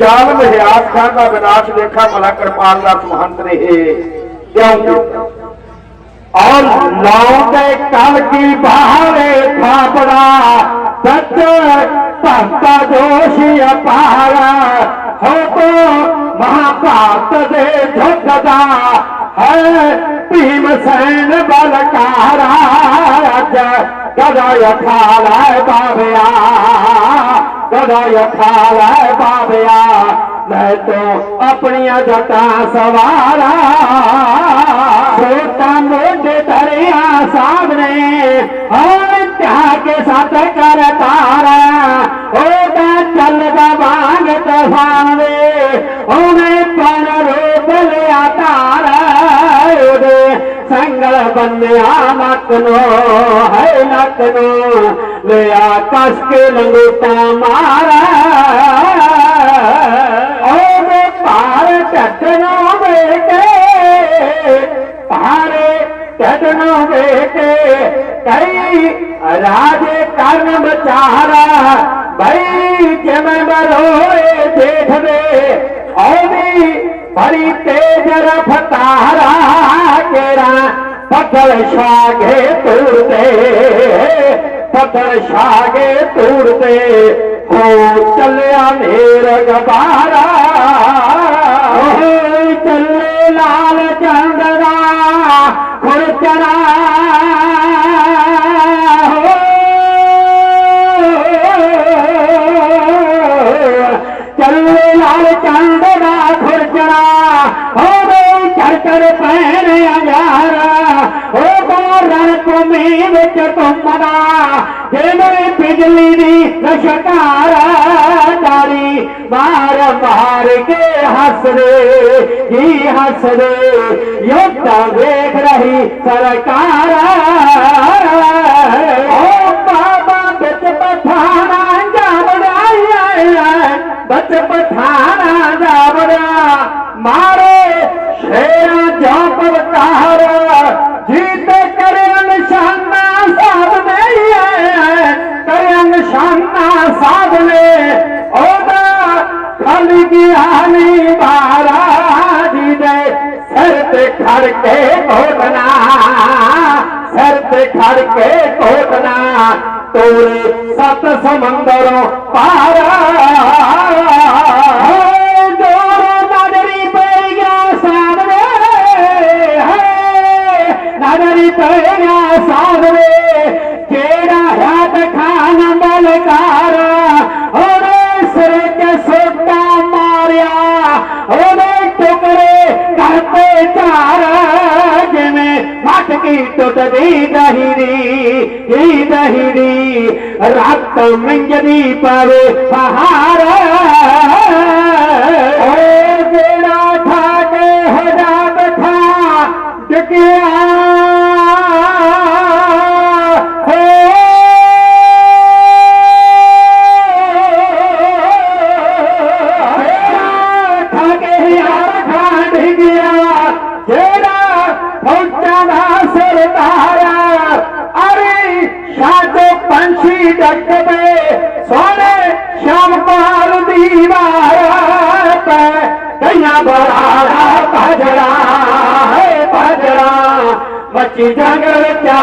ਚਾਲ ਮਹਿਆਸ ਖਾਨ ਦਾ ਵਿਨਾਸ਼ ਦੇਖਾ ਭਲਾ ਕਿਰਪਾਲ ਦਾ ਮਹੰਤ ਰਹੇ ਕਿਉਂਕਿ ਔਰ ਲਾਉਂਦੇ ਕਲ ਕੀ ਬਾਹਰੇ ਥਾਪੜਾ ਸੱਚ ਭਗਤਾ ਜੋਸ਼ੀ ਅਪਾਰਾ ਹੋ ਤੋ ਮਹਾਭਾਰਤ ਦੇ ਝੁਕਦਾ ਹੈ ਭੀਮ ਸੈਨ ਬਲਕਾਰਾ ਰਾਜ ਕਦਾ ਯਥਾ ਲੈ ਬਾਵਿਆ ਉਹਦਾ ਯਥਾ ਲੈ ਬਾਬਿਆ। ਮੈਂ ਤੋ ਆਪਣੀਆਂ ਜਟਾਂ ਸਵਾਰਾ। ਛੋਟਾ ਮੋਢੇ ਧਰਿਆ ਸਾਹਮਣੇ। ਹਰ ਧਿਆ ਕੇ ਸਤ ਕਰ ਤਾਰਾ। ਉਹਦਾ ਚੱਲਦਾ ਵਾਂਗ ਤਫਾਨ ਵੇ ਉਹਨੇ ਪਰ ਰੋਬ ਲਿਆ ਸੰਗਲ ਬੰਨਿਆ ਨੱਕ ਹੈ ਨੱਕ ਨੂੰ ਲਿਆ ਕਸ ਕੇ ਲੰਗੋਟਾ ਮਾਰਾ। ਉਹਦੇ ਭਾਰ ਢੱਡਣਾ ਵੇਖੇ ਭਾਰੇ ਢੱਡਣਾ ਵੇਖੇ, ਕਈ ਰਾਜੇ ਕਰਨ ਬਚਾਰਾ ਬਈ ਜਿਵੇਂ ਮਰੋਏ ਦੇਖਦੇ ਉਹਦੀ ਬੜੀ ਤੇਜ ਰਫਤਾਰਾ ਕੇਰਾ ਪੱਥਰ ਛਾਗੇ ਤੁਰਦੇ ਪੱਥਰ ਛਾਗੇ ਤੁਰਦੇ। ਹੋ ਚੱਲਿਆ ਨੇਰ ਗਬਾਰਾ लाल चंद रा हो रण तुम्हें बिच बिजली दी लशकारा तारी मार मार के हंस रे जी युद्ध देख रही सरकारा। ਪਠਾਣਾ ਜਾਵੜਾ ਮਾਰੇ ਸ਼ੇਰਾਂ ਜੋਪ ਵਕਾਰ ਜੀਤ ਕਰੇ ਨਿਸ਼ਾਨਾ ਸਾਧ ਨਹੀਂ ਹੈ ਕਰੇ ਨਿਸ਼ਾਨਾ ਸਾਧ ਨੇ ਉਹਦਾ ਖਾਲੀ ਗਿਆਨੀ ਮਹਾਰਾਜ ਦੇ ਸਿਰ ਤੇ ਖੜ ਕੇ ਘੋਟਣਾ, ਸਿਰ ਤੇ ਖੜ ਕੇ ਘੋਟਣਾ। तोरे सत समंदरों पारा। गया सामने नदरी पे गया सामने केड़ा हाथ खाना के सुट्टा मारिया। ओरे करते चारा। কি তোতরে দাহিরি এই দাহিরি রাত যদি পাবে পাহাড়। بولا ڀجڙا ڀڄڙا بچي جاگر چا